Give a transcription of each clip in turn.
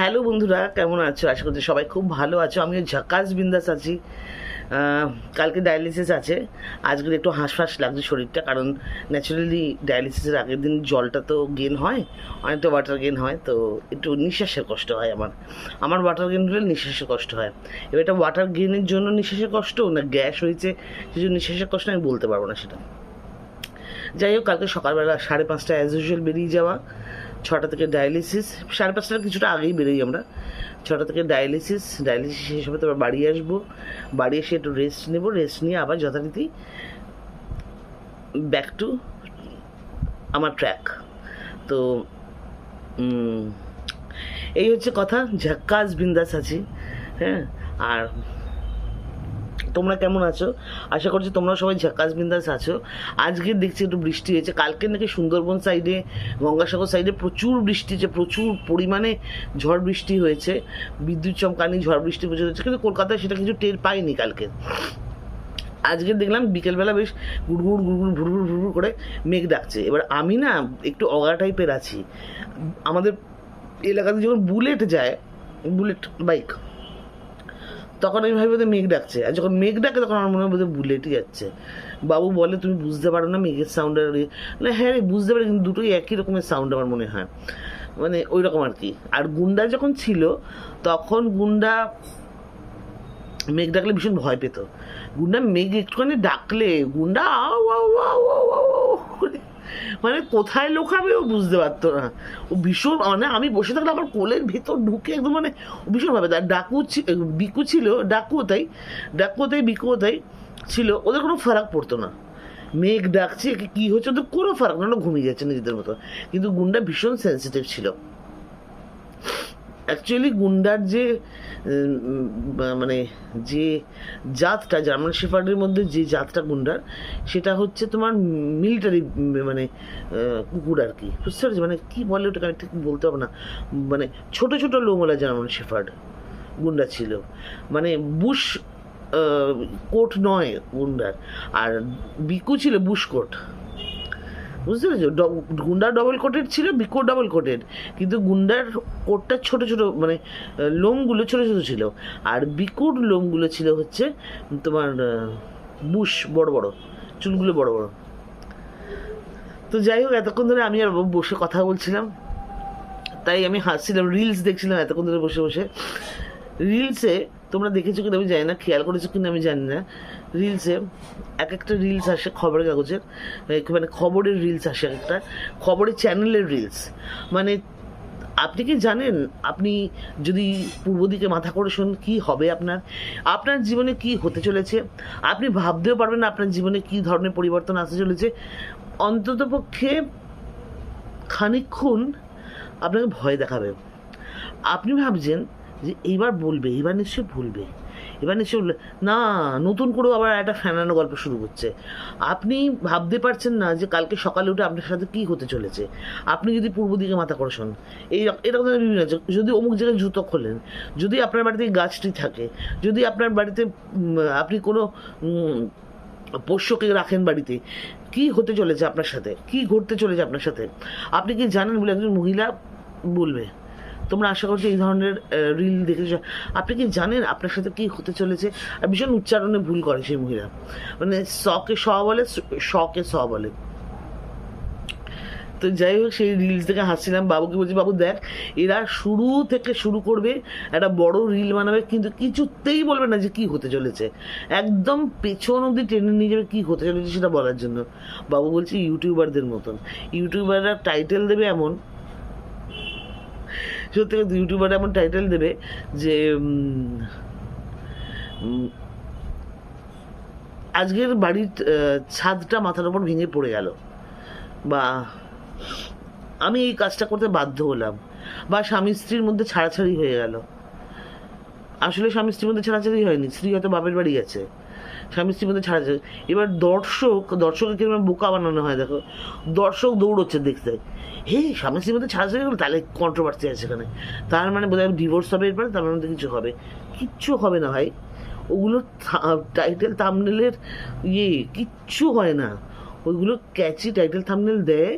Hello বন্ধুরা, কেমন আছো? আশা করছি সবাই খুব ভালো আছো। আমিও ঝাকাস বিন্দাস আছি। কালকে ডায়ালিসিস আছে। আজকের একটু হাঁসফাঁস লাগছে শরীরটা, কারণ ন্যাচারালি ডায়ালিসিসের আগের দিন জলটা তো গেন হয়, অনেকটা ওয়াটার গেন হয়, তো একটু নিঃশ্বাসের কষ্ট হয় আমার। আমার ওয়াটার গেন হলে নিঃশ্বাসের কষ্ট হয়। এবার এটা ওয়াটার গেনের জন্য নিঃশ্বাসের কষ্ট না গ্যাস হয়েছে, সেই জন্য নিঃশ্বাসের কষ্ট আমি বলতে পারব না সেটা। যাই হোক, কালকে সকালবেলা সাড়ে পাঁচটা অ্যাজ ইউজুয়াল বেরিয়ে যাওয়া। ছটা থেকে ডায়ালিসিস সাড়ে পাঁচটার কিছুটা আগেই বেরোই আমরা। ছটা থেকে ডায়ালিসিস ডায়ালিসিস শেষ হবে, তারপর বাড়ি আসব। বাড়ি এসে একটু রেস্ট নেব রেস্ট নিয়ে আবার যথারীতি ব্যাক টু আমার ট্র্যাক তো এই হচ্ছে কথা, ঝাক্কাস বিন্দাস আছি হ্যাঁ? আর তোমরা কেমন আছো? আশা করছি তোমরা সবাই ঝাকাস বিন্দাস আছো। আজকে দেখছি একটু বৃষ্টি হয়েছে। কালকে নাকি সুন্দরবন সাইডে গঙ্গাসাগর সাইডে প্রচুর বৃষ্টি হয়েছে, প্রচুর পরিমাণে ঝড় বৃষ্টি হয়েছে। বিদ্যুৎ চমকানি, ঝড় বৃষ্টি প্রচুর হয়েছে। কিন্তু কলকাতায় সেটা কিছু টের পাইনি কালকে। আজকে দেখলাম বিকেলবেলা বেশ গুড়গুড় গুড়গুড় ভুড়গুড় ভুড়গুড় করে মেঘ ডাকছে। এবার আমি না একটু অগা টাইপের আছি। আমাদের এলাকাতে যখন বুলেট যায়, বুলেট বাইক তখন আমি ভাবি বোধহয় মেঘ ডাকছে আর যখন মেঘ ডাকে তখন আমার মনে হয় বোধহয় বুলেটই যাচ্ছে বাবু বলে তুমি বুঝতে পারো না মেঘের সাউন্ড আর ইয়ে। না হ্যাঁ রে, বুঝতে পারি কিন্তু দুটোই একই রকমের সাউন্ড আমার মনে হয় মানে ওই রকম আর কি আর গুন্ডা যখন ছিল তখন গুন্ডা মেঘ ডাকলে ভীষণ ভয় পেত গুন্ডা মেঘ একটুখানি ডাকলে গুন্ডা করে মানে কোথায় লোকাবে ও বুঝতে পারতো না। ও ভীষণ মানে আমি বসে থাকলে আমার কোলের ভেতর ঢুকে একদম মানে ভীষণভাবে তার ডাকু বিকু ছিল ডাকু তাই ডাকু তাই বিকু তাই ছিল, ওদের কোনো ফারাক পড়তো না। মেঘ ডাকছে কি- হচ্ছে, ওদের কোনো ফারাক না ঘুমিয়ে যাচ্ছে নিজেদের মতো। কিন্তু গুন্ডা ভীষণ সেন্সিটিভ ছিল। অ্যাকচুয়ালি গুন্ডার যে মানে যে জাতটা জার্মান শেফার্ডের মধ্যে যে জাতটা গুন্ডার, সেটা হচ্ছে তোমার মিলিটারি মানে কুকুর আর কি। বুঝতে পারছি? মানে কী বলে ওটাকে? ঠিক বলতে হবে না। মানে ছোট ছোট লোমলা জার্মান শেফার্ড গুন্ডা ছিল। মানে বুশ কোট নয় গুন্ডার। আর বিকু ছিল বুশ কোট। বুঝতে পেরেছ? ড- গুন্ডার ডবল কোটেড ছিল বিকোর ডবল কোটেড কিন্তু গুন্ডার কোটটা ছোট ছোট মানে লোমগুলো ছোট ছোট ছিল। আর বিকুর লোমগুলো ছিল হচ্ছে তোমার বুশ, বড় বড়। চুলগুলো বড় বড়। তো যাই হোক, এতক্ষণ ধরে আমি আর বসে কথা বলছিলাম। তাই আমি হাসছিলাম রিলস দেখছিলাম এতক্ষণ ধরে বসে বসে। রিলসে তোমরা দেখেছ কিনা আমি জানি না, খেয়াল করেছ কিনা আমি জানি না। রিলসে এক একটা রিলস আসে খবরের কাগজের মানে খবরের রিলস আসে এক একটা, খবরের চ্যানেলের রিলস মানে আপনি কি জানেন, আপনি যদি পূর্ব দিকে মাথা করে শুন কি হবে আপনার? আপনার জীবনে কি হতে চলেছে? আপনি ভাবতেও পারবেন না আপনার জীবনে কি ধরনের পরিবর্তন আসতে চলেছে। অন্ততপক্ষে খানিকক্ষণ আপনাকে ভয় দেখাবে। আপনি ভাবছেন যে এইবার বলবে এবার নিশ্চয়ই ভুলবে। এবার নিশ্চয়ই বলবে, না, নতুন করে আবার একটা ফ্যানানো গল্প শুরু করছে আপনি ভাবতে পারছেন না যে কালকে সকালে উঠে আপনার সাথে কি হতে চলেছে। আপনি যদি পূর্ব দিকে মাথা করে শোন এই এরকম বিভিন্ন আছে, যদি অমুক জায়গায় জুতো খোলেন, যদি আপনার বাড়িতে গাছটি থাকে, যদি আপনার বাড়িতে আপনি কোনো পোষ্যকে রাখেন বাড়িতে, কি হতে চলেছে আপনার সাথে? কি ঘটতে চলেছে আপনার সাথে? আপনি কি জানেন বলে একজন মহিলা বলবে? তোমরা আশা করছ এই ধরনের রিল দেখেছ আপনি কি জানেন আপনার সাথে কি হতে চলেছে? আর ভীষণ উচ্চারণে ভুল করে সেই মহিলা। মানে সকে স বলে শকে স বলে। তো যাই হোক, সেই রিলস দেখে হাসছিলাম। বাবুকে বলছি, বাবু দেখ, এরা শুরু থেকে শুরু করবে, একটা বড় রিল বানাবে, কিন্তু কিছুতেই বলবে না যে কি হতে চলেছে। একদম পেছন অবধি টেনে নিয়ে যাবে কী হতে চলেছে সেটা বলার জন্য। বাবু বলছি ইউটিউবারদের মতন। ইউটিউবাররা টাইটেল দেবে এমন সত্যি কথা ইউটিউবার এমন টাইটেল দেবে যে আজকের বাড়ির ছাদটা মাথার উপর ভেঙে পড়ে গেল। বা, আমি এই কাজটা করতে বাধ্য হলাম। বা স্বামী স্ত্রীর মধ্যে ছাড়াছাড়ি হয়ে গেল। আসলে স্বামী স্ত্রীর মধ্যে ছাড়াছাড়ি হয়নি, স্ত্রী হয়তো বাপের বাড়ি গেছে। স্বামী স্ত্রীর মধ্যে ছাড়াছাড়ি এবার দর্শক, দর্শকের কীরকম বোকা বানানো হয়, দেখো। দর্শক দৌড়চ্ছে দেখতে। হে স্বামী স্ত্রীর মধ্যে ছাড়াছাড়ি হলো তাহলে কন্ট্রোভার্সি আছে এখানে তার মানে বোধহয় ডিভোর্স হবে এরপরে, তার মধ্যে কিছু হবে। কিচ্ছু হবে না ভাই। ওগুলো টাইটেল থামনেলের ইয়ে কিচ্ছু হয় না। ওইগুলো ক্যাচি টাইটেল থামনেল দেয়,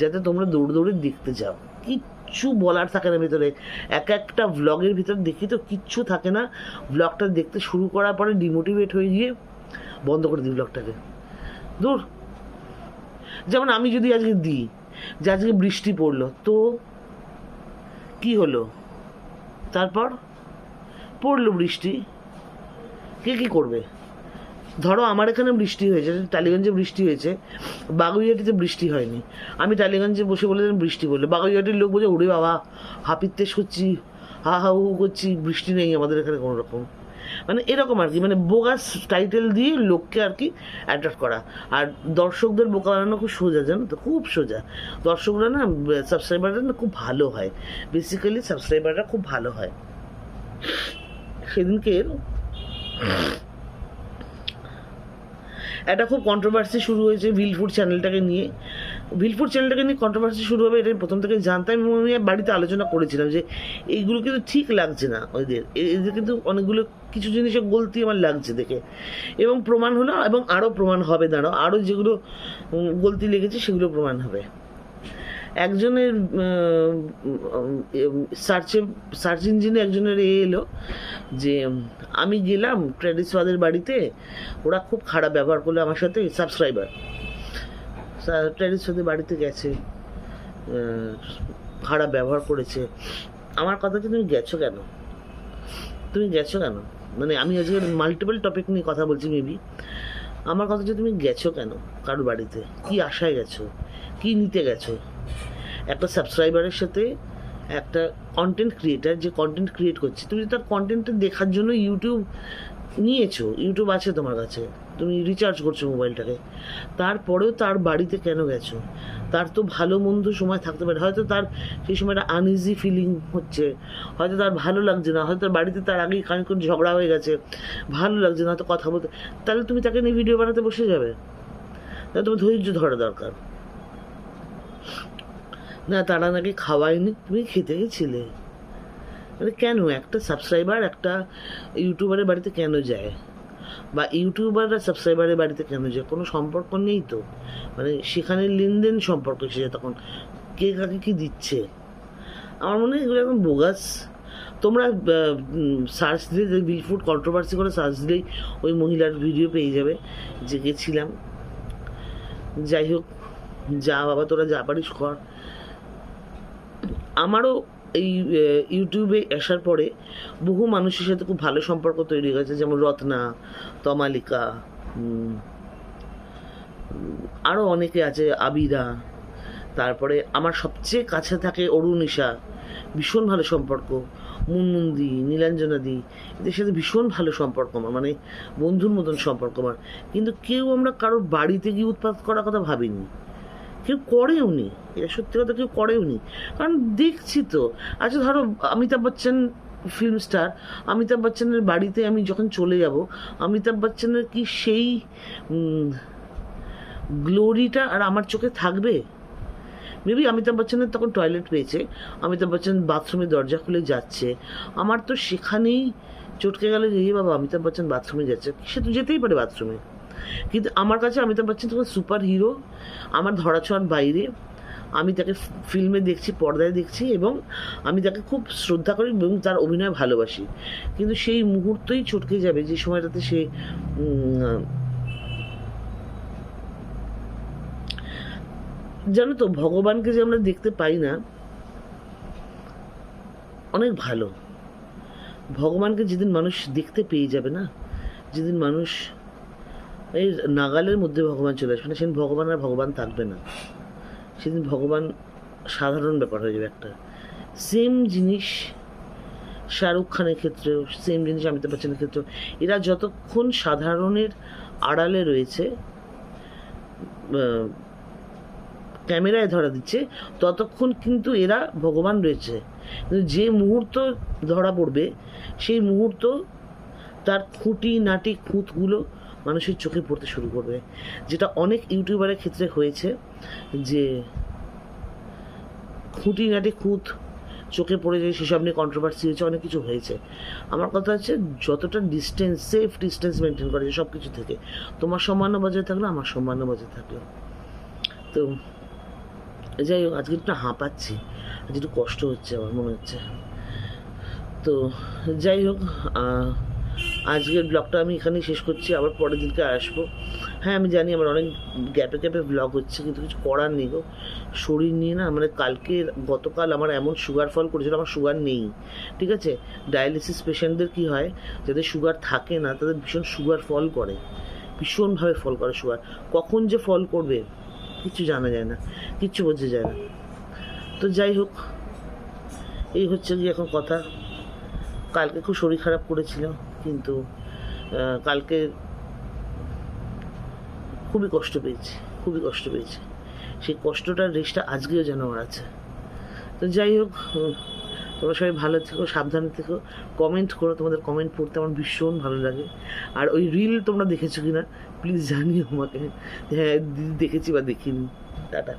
যাতে তোমরা দৌড়ে দৌড়ে দেখতে যাও। কিচ্ছু কিচ্ছু বলার থাকে না ভিতরে। এক একটা ভ্লগের ভিতরে দেখি তো কিচ্ছু থাকে না। ভ্লগটা দেখতে শুরু করার পরে ডিমোটিভেট হয়ে গিয়ে বন্ধ করে দিই ভ্লগটাকে দূর যেমন আমি যদি আজকে দিই, যে আজকে বৃষ্টি পড়ল, তো কি হলো? তারপর পড়ল বৃষ্টি। কে কি করবে? ধরো আমার এখানে বৃষ্টি হয়েছে, টালিগঞ্জে বৃষ্টি হয়েছে, বাগুইহাটিতে বৃষ্টি হয়নি। আমি টালিগঞ্জে বসে বলে বৃষ্টি বললে বাগুইহাটির লোক বলছে, ওরে বাবা হাপিত্তেশ করছি, হা হু হু করছি, বৃষ্টি নেই আমাদের এখানে কোনো রকম মানে এরকম আর কি মানে বোগাস টাইটেল দিয়ে লোককে আর কি অ্যাট্রাক্ট করা। আর দর্শকদের বোকা বানানো খুব সোজা, জানো তো? খুব সোজা। দর্শকরা না সাবস্ক্রাইবাররা না খুব ভালো হয়। বেসিক্যালি সাবস্ক্রাইবাররা খুব ভালো হয়। সেদিনকে একটা খুব কন্ট্রোভার্সি শুরু হয়েছে ভিলফুড চ্যানেলটাকে নিয়ে। ভিলফুড চ্যানেলটাকে নিয়ে কন্ট্রোভার্সি শুরু হবে, এটা প্রথম থেকে জানতাম এবং আমি বাড়িতে আলোচনা করেছিলাম যে এইগুলো কিন্তু ঠিক লাগছে না ওদের এদের কিন্তু অনেকগুলো কিছু জিনিসে গলতি আমার লাগছে দেখে। এবং প্রমাণ হলো, এবং আরও প্রমাণ হবে, দাঁড়াও আরও যেগুলো গলতি লেগেছে সেগুলো প্রমাণ হবে। একজনের সার্চে সার্চ ইঞ্জিনে একজনের এ এলো যে আমি গেলাম ট্রেডিসওয়াদের বাড়িতে, ওরা খুব খারাপ ব্যবহার করল আমার সাথে, সাবস্ক্রাইবার। ট্রেডিসওয়াদের বাড়িতে গেছে। খারাপ ব্যবহার করেছে। আমার কথা কি তুমি গেছো কেন? তুমি গেছো কেন? মানে আমি আজকে মাল্টিপল টপিক নিয়ে কথা বলছি মেবি আমার কথা হচ্ছে তুমি গেছো কেন কারোর বাড়িতে? কি আশায় গেছো? কি নিতে গেছো? একটা সাবস্ক্রাইবারের সাথে একটা কন্টেন্ট ক্রিয়েটার যে কন্টেন্ট ক্রিয়েট করছে, তুমি তার কন্টেন্টটা দেখার জন্য ইউটিউব নিয়েছো ইউটিউব আছে তোমার কাছে। তুমি রিচার্জ করছ মোবাইলটাকে তারপরেও তার বাড়িতে কেন গেছো? তার তো ভালো মন্দ সময় থাকতে পারে। হয়তো তার সেই সময়টা আনইজি ফিলিং হচ্ছে। হয়তো তার ভালো লাগছে না। হয়তো তার বাড়িতে তার আগেই খানিক্ষণ ঝগড়া হয়ে গেছে। ভালো লাগছে না, হয়তো কথা বলতে। তাহলে তুমি তাকে নিয়ে ভিডিও বানাতে বসে যাবে? তাহলে তোমার ধৈর্য ধরা দরকার। না, তারা নাকি খাওয়ায়নি। তুমি খেতে গেছিলে। মানে কেন? একটা সাবস্ক্রাইবার একটা ইউটিউবারের বাড়িতে কেন যায়? বা ইউটিউবাররা সাবস্ক্রাইবারের বাড়িতে কেন যায়? কোনো সম্পর্ক নেই তো? মানে সেখানে লেনদেন সম্পর্ক এসে তখন কে কাকে কী দিচ্ছে? আমার মনে হয় এগুলো একদম বোগাস তোমরা সার্চ দিলে বিল ফুড কন্ট্রোভার্সি করে সার্চ দিলেই ওই মহিলার ভিডিও পেয়ে যাবে যে গেছিলাম। যাই হোক, যা বাবা তোরা যা পারিস কর। আমারও এই ইউটিউবে আসার পরে বহু মানুষের সাথে খুব ভালো সম্পর্ক তৈরি হয়েছে, যেমন রত্না, তমালিকা আরও অনেকে আছে আবিরা তারপরে আমার সবচেয়ে কাছে থাকে অরুণিশা ভীষণ ভালো সম্পর্ক, মুনমুন্দি, নীলাঞ্জনাদি, এদের সাথে ভীষণ ভালো সম্পর্ক আমার মানে বন্ধুর মতন সম্পর্ক আমার। কিন্তু কেউ আমরা কারোর বাড়িতে গিয়ে উৎপাত করার কথা ভাবিনি। কেউ করেও নি। এটা সত্যি কথা কেউ করেও নি। কারণ দেখছি তো আচ্ছা ধরো অমিতাভ বচ্চন ফিল্ম স্টার অমিতাভ বচ্চনের বাড়িতে আমি যখন চলে যাব, অমিতাভ বচ্চনের কি সেই গ্লোরিটা আর আমার চোখে থাকবে? মেবি অমিতাভ বচ্চনের তখন টয়লেট পেয়েছে, অমিতাভ বচ্চন বাথরুমে দরজা খুলে যাচ্ছে। আমার তো সেখানেই চটকে গেল যে বাবা, অমিতাভ বচ্চন বাথরুমে যাচ্ছে। সে তো যেতেই পারে বাথরুমে কিন্তু আমার কাছে অমিতাভ বচ্চন তখন সুপার হিরো আমার ধরাছোঁয়ার বাইরে। আমি তাকে ফিল্মে দেখছি, পর্দায় দেখছি এবং আমি তাকে খুব শ্রদ্ধা করি এবং তার অভিনয় ভালোবাসি। কিন্তু সেই মুহূর্তই চটকে যাবে যে সময়টাতে সে জানো তো, ভগবানকে যে আমরা দেখতে পাই না, অনেক ভালো। ভগবানকে যেদিন মানুষ দেখতে পেয়ে যাবে না, যেদিন মানুষ এই নাগালের মধ্যে ভগবান চলে আসবে। না সেদিন ভগবান আর ভগবান থাকবে না। সেদিন ভগবান সাধারণ ব্যাপার হয়ে যাবে একটা। সেম জিনিস শাহরুখ খানের ক্ষেত্রেও সেম জিনিস অমিতাভ বচ্চনের ক্ষেত্রেও। এরা যতক্ষণ সাধারণের আড়ালে রয়েছে ক্যামেরায় ধরা দিচ্ছে, ততক্ষণ কিন্তু এরা ভগবান রয়েছে। কিন্তু যে মুহূর্ত ধরা পড়বে, সেই মুহূর্ত তার খুঁটি নাটি খুঁতগুলো মানুষের চোখে পড়তে শুরু করবে। যেটা অনেক ইউটিউবারের ক্ষেত্রে হয়েছে যে খুঁটি নাটি খুঁত চোখে পড়ে যায়, সেসব নিয়ে কন্ট্রোভার্সি হয়েছে, অনেক কিছু হয়েছে। আমার কথা হচ্ছে, যতটা ডিস্টেন্স সেফ ডিস্টেন্স মেনটেন করা সব কিছু থেকে, তোমার সম্মানও বজায় থাকল, আমার সম্মানও বজায় থাকল। তো, যাই হোক, আজকে একটু হাঁপাচ্ছি আজ একটু কষ্ট হচ্ছে, আমার মনে হচ্ছে। তো, যাই হোক আজকের ব্লগটা আমি এখানেই শেষ করছি, আবার পরের দিনকে আসব। হ্যাঁ আমি জানি আমার অনেক গ্যাপে গ্যাপে ব্লগ হচ্ছে, কিন্তু কিছু করার নেই গো। শরীর নিয়ে না মানে কালকে গতকাল আমার এমন সুগার ফল করেছিল, আমার সুগার নেই। ঠিক আছে? ডায়ালিসিস পেশেন্টদের কি হয়, যাদের সুগার থাকে না, তাদের ভীষণ সুগার ফল করে। ভীষণভাবে ফল করে সুগার কখন যে ফল করবে, কিছু জানা যায় না কিচ্ছু বোঝা যায় না। তো যাই হোক, এই হচ্ছে গিয়ে এখন কথা। কালকে খুব শরীর খারাপ করেছিল। কিন্তু কালকে খুবই কষ্ট পেয়েছি, খুবই কষ্ট পেয়েছি। সেই কষ্টটার রেসটা আজকেও যেন আমার আছে। তো যাই হোক তোমরা সবাই ভালো থেকো, সাবধানে থেকো। কমেন্ট করো, তোমাদের কমেন্ট পড়তে আমার ভীষণ ভালো লাগে। আর ওই রিল তোমরা দেখেছ কি না প্লিজ জানিও আমাকে। হ্যাঁ দেখেছি বা দেখিনি। টাটা।